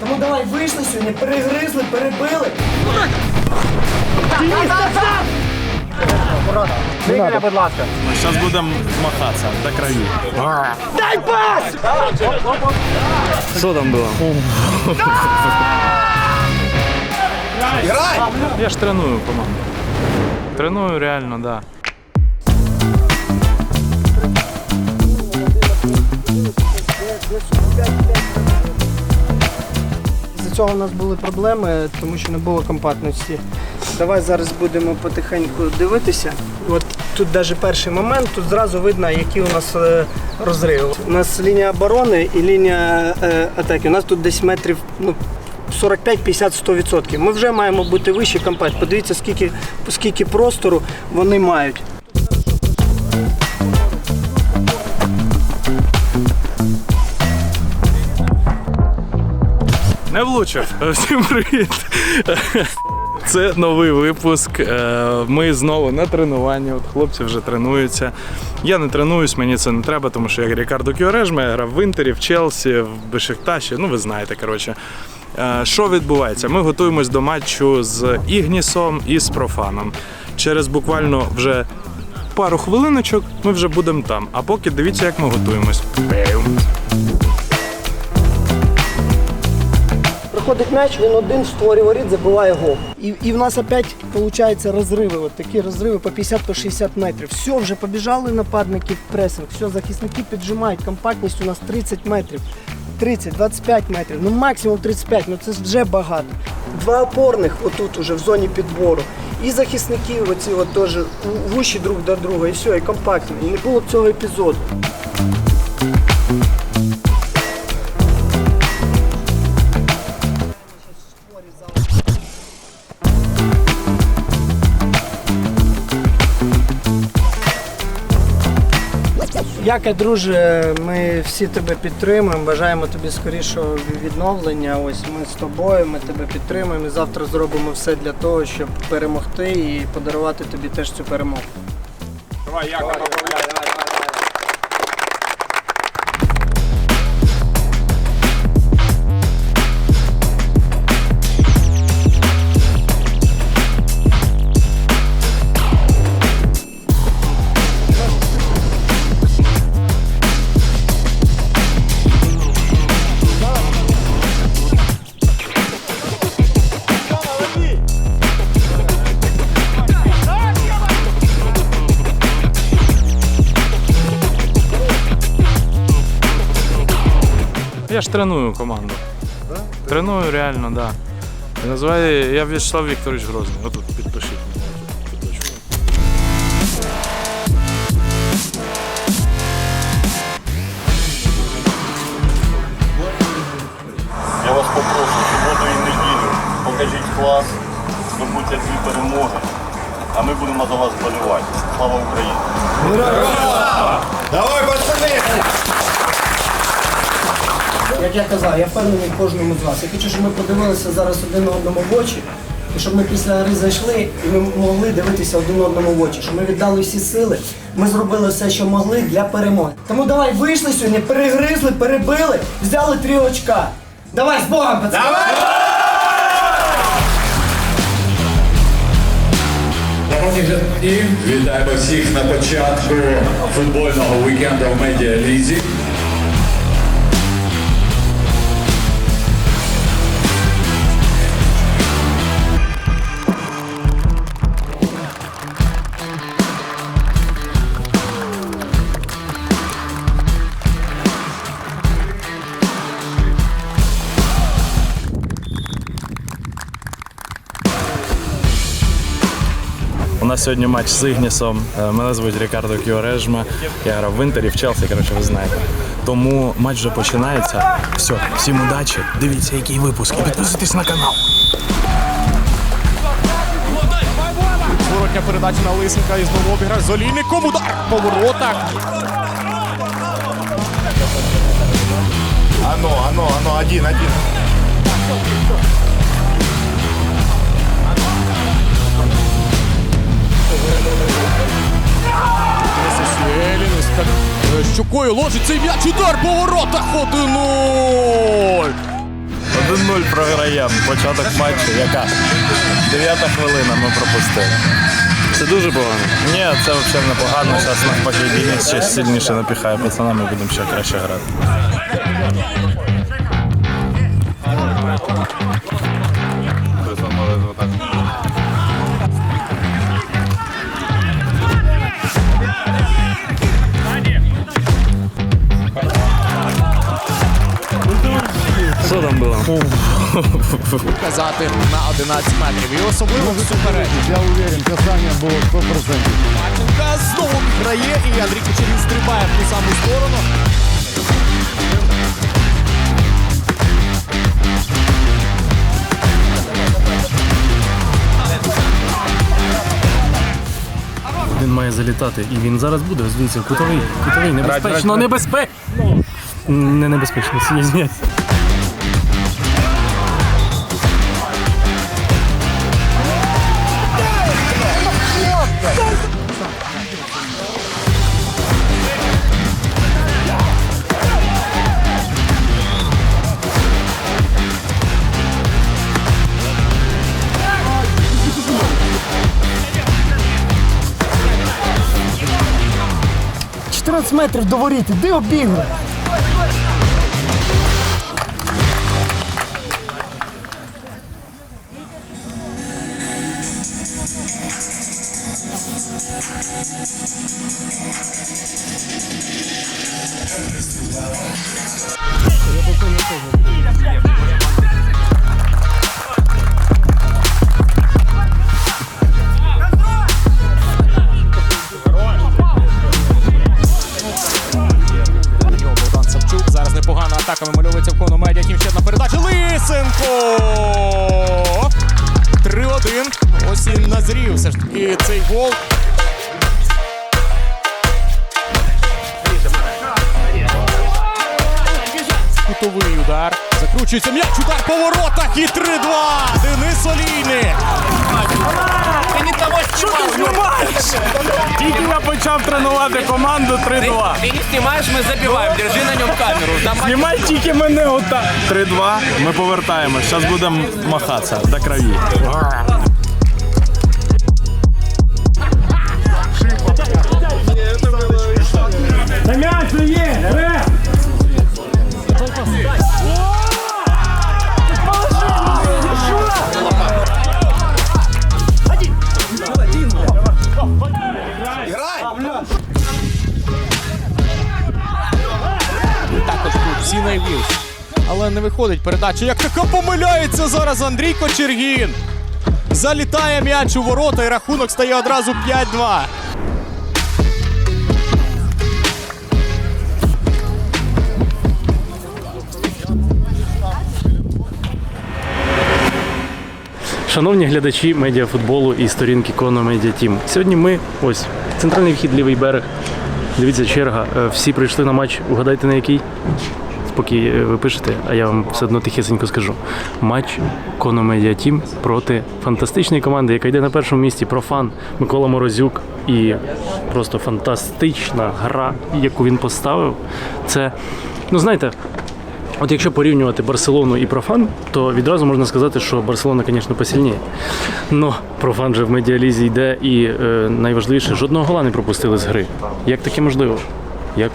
Тому давай вийшли сьогодні, перегризли, перебили. Двигання, будь ласка. Зараз будемо махатися до краю. Дай пас! Що там було? Я ж треную команду. Треную реально, да. З-за цього у нас були проблеми, тому що не було компактності. Давай зараз будемо потихеньку дивитися. От тут навіть перший момент, тут зразу видно, які у нас е, розриви. У нас лінія оборони і лінія е, атаки. У нас тут десь метрів ну, 45-50-100%. Ми вже маємо бути вище компакт. Подивіться, скільки, скільки простору вони мають. Не влучив. Всім привіт. Це новий випуск. Е, Ми знову на тренуванні. От хлопці вже тренуються. Я не тренуюсь, мені це не треба, тому що я Рікардо Кіорежме, я грав в Інтері, в Челсі, в Бешикташі. Ну, ви знаєте, коротше. Е, Що відбувається? Ми готуємось до матчу з Ігнісом і з Профаном. Через буквально вже пару хвилиночок ми вже будемо там. А поки дивіться, як ми готуємось. Проходить м'яч, він один в створі воріт забиває гол. І, і в нас опять виходить розриви, от такі розриви по 50-60 метрів. Все, вже побіжали нападники в пресинг, все, захисники піджимають, компактність у нас 30 метрів. 30-25 метрів, ну максимум 35, ну це вже багато. Два опорних отут уже в зоні підбору. І захисники оці от теж вущі друг до друга, і все, і компактні. І не було б цього епізоду. Яка, друже, ми всі тебе підтримуємо. Бажаємо тобі скорішого відновлення. Ось ми з тобою, ми тебе підтримуємо. І завтра зробимо все для того, щоб перемогти і подарувати тобі теж цю перемогу. Я ж треную команду. Треную реально, да. І Називаю я В'ячеслав Вікторович Грозний. Отут підпишіть. Я вас попрошу, суботу і неділю покажіть клас, здобуття дві перемоги, а ми будемо за вас болювати. Слава Україні! Давай, пацани! Як я казав, я впевнений кожному з вас. Я хочу, щоб ми подивилися зараз один одному в очі, і щоб ми після гри зайшли і ми могли дивитися один одному в очі, щоб ми віддали всі сили. Ми зробили все, що могли для перемоги. Тому давай вийшли сьогодні, перегризли, перебили, взяли три очка. Давай з Богом, пацани! Глядачі, вітаємо всіх на початку футбольного вікенду в медіалізі. Нас сьогодні матч з Ігнісом. Е, Мене звуть Рікардо Кіорежма. Я грав в Інтері, в Челсі, коротше, ви знаєте. Тому матч вже починається. Все, всім удачі. Дивіться, який випуск. І підписуйтесь на канал. Зворотня передача на Лисенка і знову обіграє з Олійником. Удар по воротах. Ано, ано, ано, один, один. Селін ось так щукою ложить цей м'яч. Удар по воротах 1-0. 1-0 програємо. Початок матчу, яка? Дев'ята хвилина ми пропустили. Це дуже погано. Ні, це взагалі непогано. Зараз навпаки Денис ще сильніше напіхає пацанам ми будемо ще краще грати. Було? Казати на 11 метрів. І особливо в. Я уверен, касание было 100%. Марченка знову грає, і Андрій Кочерін стрибає в ту саму сторону. Він має залітати, і він зараз буде. Дивіться, кутовий, кутовий, небезпечно, небезпечно. Не небезпечно, ні. – 14 метрів до воріт, іди обігруй. Закручується м'яч, удар по воротах і 3-2. Денис Олійник. Тільки я почав тренувати команду 3-2. Ти не знімаєш, ми забиваємо. Держи на ньому камеру. Знімай тільки мене отак. 3-2. Ми повертаємось. Зараз будемо махатися до крові. Тут. Але не виходить передача. Як така помиляється зараз Андрій Кочергін. Залітає м'яч у ворота і рахунок стає одразу 5-2. Шановні глядачі медіафутболу і сторінки Коно Медіа Тім. Сьогодні ми ось центральний вхід, лівий берег. Дивіться, черга. Е, Всі прийшли на матч. Угадайте на який? Поки е, ви пишете, а я вам все одно тихесенько скажу. Матч Коно Медіа Тім проти фантастичної команди, яка йде на першому місці. Профан Микола Морозюк. І просто фантастична гра, яку він поставив. Це, ну знаєте, От якщо порівнювати Барселону і Профан, то відразу можна сказати, що Барселона, звісно, посильніє. Но Профан же в медіалізі йде і е, найважливіше, жодного гола не пропустили з гри. Як таке можливо? Як?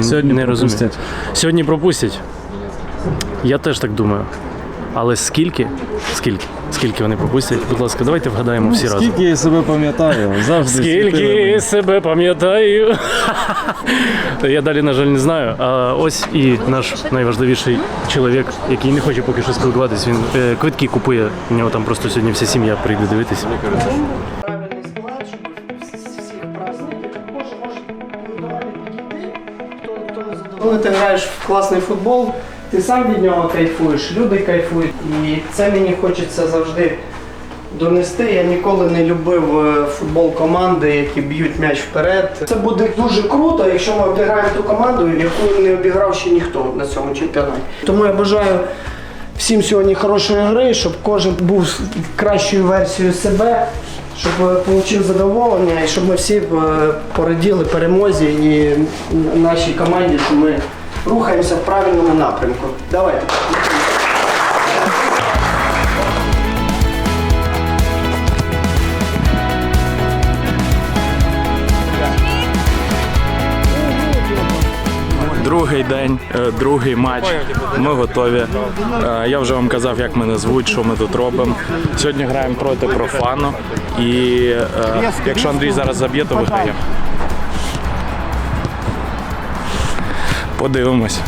Сьогодні не розумію. Сьогодні пропустять. Я теж так думаю. Але скільки? Скільки? Скільки вони пропустять? Будь ласка, давайте вгадаємо всі разом. Скільки я себе пам'ятаю, завжди Скільки себе пам'ятаю. Я далі, на жаль, не знаю. А ось і наш найважливіший чоловік, який не хоче поки що спілкуватись. Він е, квитки купує. У нього там просто сьогодні вся сім'я прийде дивитись. Коли ти граєш в класний футбол, ти сам від нього кайфуєш, люди кайфують. І це мені хочеться завжди донести. Я ніколи не любив е, футбол команди, які б'ють м'яч вперед. Це буде дуже круто, якщо ми обіграємо ту команду, яку не обіграв ще ніхто на цьому чемпіонаті. Тому я бажаю всім сьогодні хорошої гри, щоб кожен був кращою версією себе, щоб е, отримав задоволення і щоб ми всі е, пораділи перемозі і нашій команді, що ми рухаємося в правильному напрямку. Давайте. Другий день, е, другий матч. Ми готові. Е, Я вже вам казав, як мене звуть, що ми тут робимо. Сьогодні граємо проти профану. І е, якщо Андрій зараз заб'є, то виграємо. Подивимось.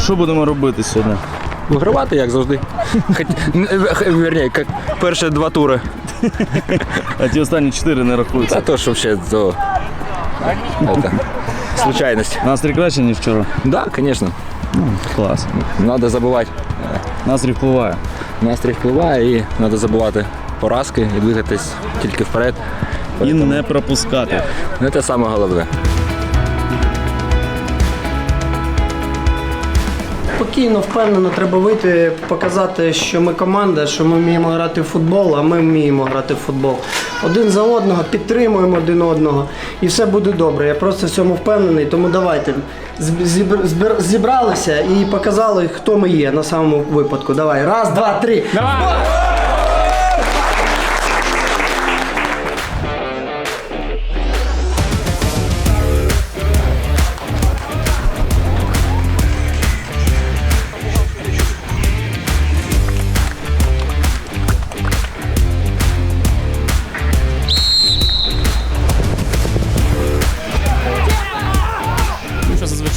Що будемо робити сьогодні? Вигравати, як завжди. Хоч, верні, як перші два тури. А ті останні чотири не рахуються. Та то, що ще до Это, случайність. Настрій краще, ніж вчора. Да, звісно. Клас. Треба забувати. Настрій впливає. Настрій впливає і треба забувати поразки і двигатись тільки вперед. І не пропускати. Ну, Це саме головне. Спокійно, впевнено, треба вийти, показати, що ми команда, що ми вміємо грати в футбол, а ми вміємо грати в футбол. Один за одного, підтримуємо один одного, і все буде добре. Я просто в цьому впевнений. Тому давайте зібралися і показали, хто ми є на самому випадку. Давай, раз, два, три. Тому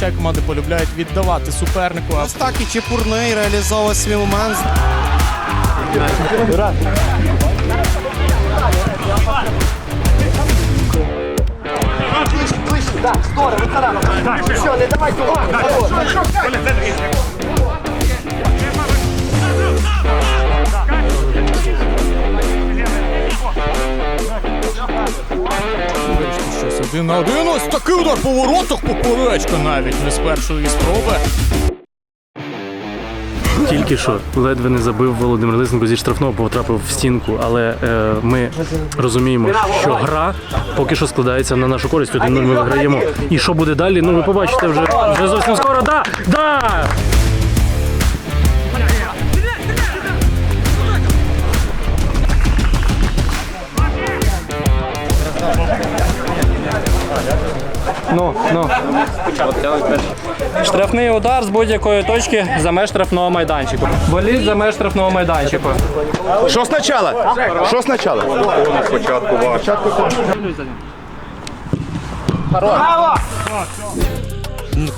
зазвичай команди полюбляють віддавати супернику. Ось так і Чепурний реалізовує свій момент. Все, не давайте. Щось один на один. Ось такий удар по воротах поперечка навіть не з першої спроби. Тільки що ледве не забив Володимир Лисенко зі штрафного, потрапив в стінку. Але е, ми розуміємо, що гра поки що складається на нашу користь. 1-0 ми виграємо. І що буде далі? Ну ви побачите вже, вже зовсім скоро. Да! Да! Ну, ну. Штрафний удар з будь-якої точки за меж штрафного майданчику. Боліт за меж штрафного майданчику. Що спочатку? Що спочатку?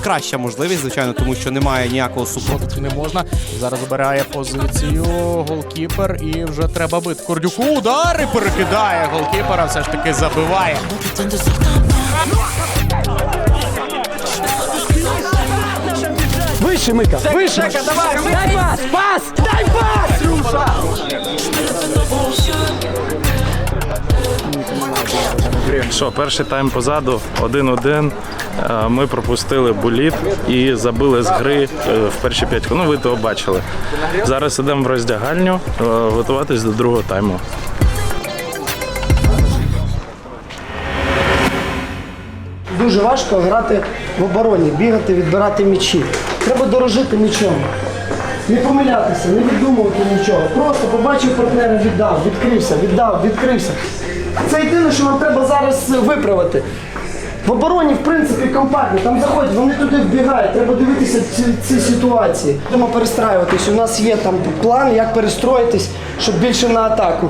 Краща можливість, звичайно, тому що немає ніякого супротиву. Не можна. Зараз забирає позицію голкіпер і вже треба бити. Кордюку удар і перекидає голкіпера, все ж таки забиває. Вище, Мика, вище. Що, перший тайм позаду, 1-1. Е, Ми пропустили буліт і забили з гри е, в перші п'ять хвилин. Ну, ви того бачили. Зараз йдемо в роздягальню е, готуватись до другого тайму. Дуже важко грати в обороні, бігати, відбирати м'ячі. Треба дорожити м'ячом. Не помилятися, не віддумувати нічого. Просто побачив партнера, віддав, відкрився, віддав, відкрився. Це єдине, що нам треба зараз виправити. В обороні, в принципі, компактно. Там заходять, вони туди вбігають. Треба дивитися ці, ці ситуації. Будемо перестраюватись. У нас є там план, як перестроїтись, щоб більше на атаку.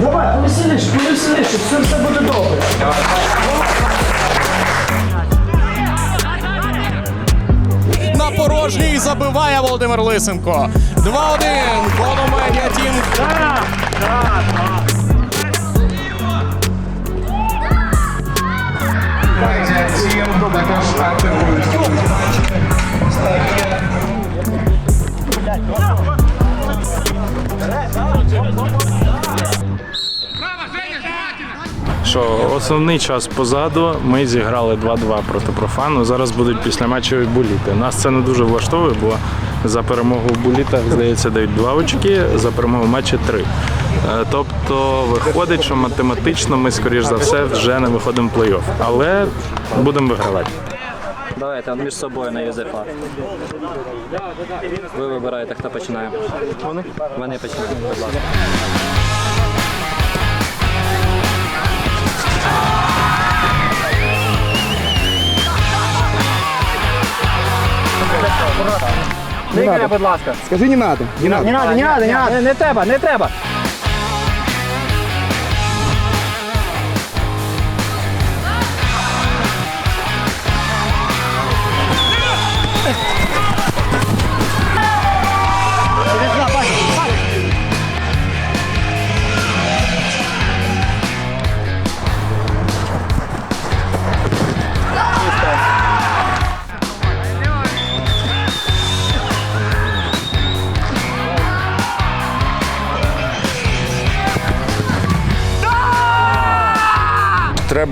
Давай, повеселіше, повеселіше, все, все буде добре. Порожній забиває Володимир Лисенко. 2-1. Кономедіа Тім. Що основний час позаду. Ми зіграли 2-2 проти профану. Зараз будуть після післяматчеві буліти. Нас це не дуже влаштовує, бо за перемогу в булітах, здається, дають 2 очки, за перемогу в матчі 3. Е, Тобто виходить, що математично ми, скоріш за все, вже не виходимо в плей-офф. Але будемо вигравати. Давайте між собою на Юзефа. Ви вибираєте, хто починає. Вони? Вони починають, будь треба, будь ласка. Скажи, не надо. Не надо, не надо, не надо, не. Не, не треба, не треба.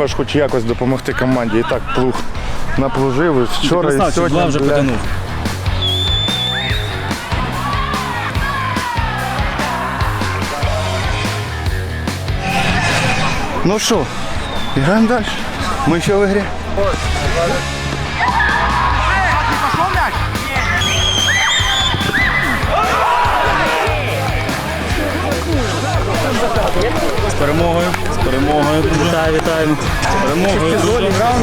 Треба ж хоч якось допомогти команді. І так плуг наплужив і вчора і сьогодні. Вже бля, потягнув. Ну що, граємо далі. Ми ще в ігрі. З перемогою. З перемогою. Вітаю, вітаємо. З перемогою.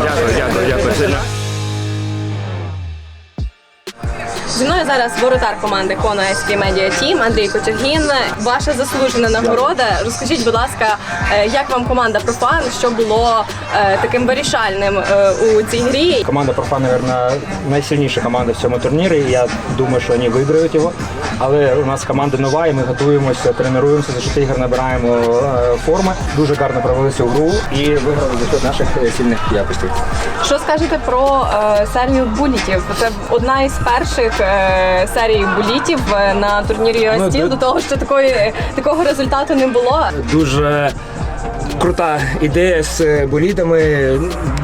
Дякую, дякую, дякую сильно. Зі мною зараз воротар команди Коно СК Медіа Тім Андрій Кочергін. Ваша заслужена нагорода. Розкажіть, будь ласка, е, як вам команда Профан? Що було е, таким вирішальним е, у цій грі? Команда Профан, мабуть, найсильніша команда в цьому турнірі. Я думаю, що вони виграють його. Але у нас команда нова, і ми готуємося, тренуємося за 6 ігор, набираємо е, форми. Дуже гарно провели цю гру і виграли за счет наших е, сильних якостей. Що скажете про е, серію булітів? Це одна із перших е, серій булітів е, на турнірі ОСТІЛ. Ну, до того, що такої такого результату не було. Дуже крута ідея з е, болідами.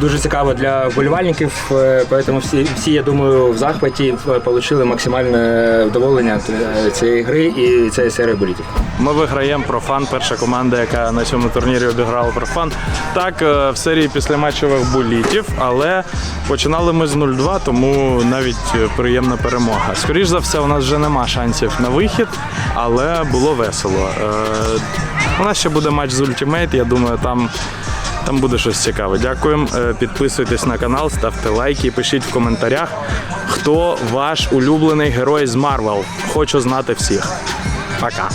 Дуже цікаво для вболівальників. е, Тому всі, всі, я думаю, в захваті е, отримали максимальне вдоволення цієї гри і цієї серії болідів. Ми виграємо профан, перша команда, яка на цьому турнірі обіграла профан. Так, в серії післяматчевих булітів, але починали ми з 0-2, тому навіть приємна перемога. Скоріш за все, у нас вже нема шансів на вихід, але було весело. У нас ще буде матч з Ultimate, я думаю, там. Там буде щось цікаве. Дякуємо. Е, Підписуйтесь на канал, ставте лайки, пишіть в коментарях, хто ваш улюблений герой з Марвел. Хочу знати всіх. Пока.